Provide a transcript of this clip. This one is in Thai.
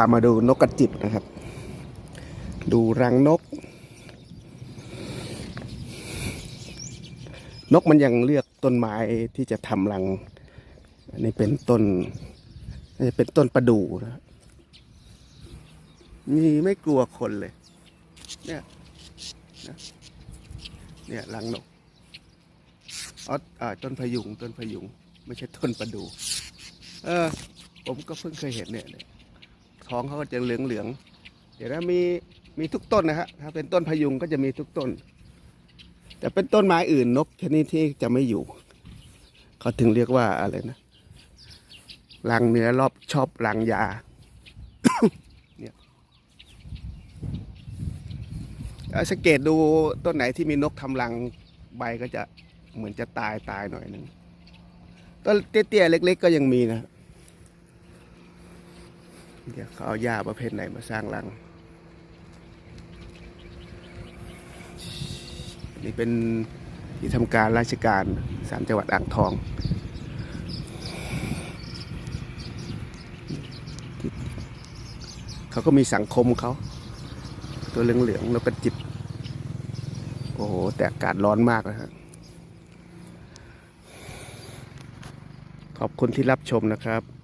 ามาดูนกกระจิบนะครับ ดูรังนก นกมันยังเลือกต้นไม้ที่จะทำรัง อันนี้เป็นต้นอันนี้เป็นต้นประดู่นะมีไม่กลัวคนเลย เนี่ยเนี่ยรังนกอ๋อต้นพยุงต้นพยุง ไม่ใช่ต้นประดู่เออผมก็เพิ่งเคยเห็นเนี่ย ท้องเขาก็จะเหลืองเหลืองเดี๋ยวนะมีมีทุกต้นนะฮะถ้าเป็นต้นพยุงก็จะมีทุกต้น แต่เป็นต้นไม้อื่นนกชนิดที่จะไม่อยู่ เขาถึงเรียกว่าอะไรนะรังเนื้อรอบชอบรังยาเนี่ยสังเกตดูต้นไหนที่มีนกทำรังใบก็จะเหมือนจะตายตายหน่อยหนึงต้นเตี้ยๆเล็ก ๆ ก็ยังมีนะ เดี๋ยวเขาเอาหญ้าประเภทไหนมาสร้างรัง นี่เป็นที่ทำการราชการสามจังหวัดอ่างทอง เขาก็มีสังคมเขา ตัวเหลืองๆนกกระจิบ โอ้โห แต่อากาศร้อนมากนะฮะขอบคุณที่รับชมนะครับ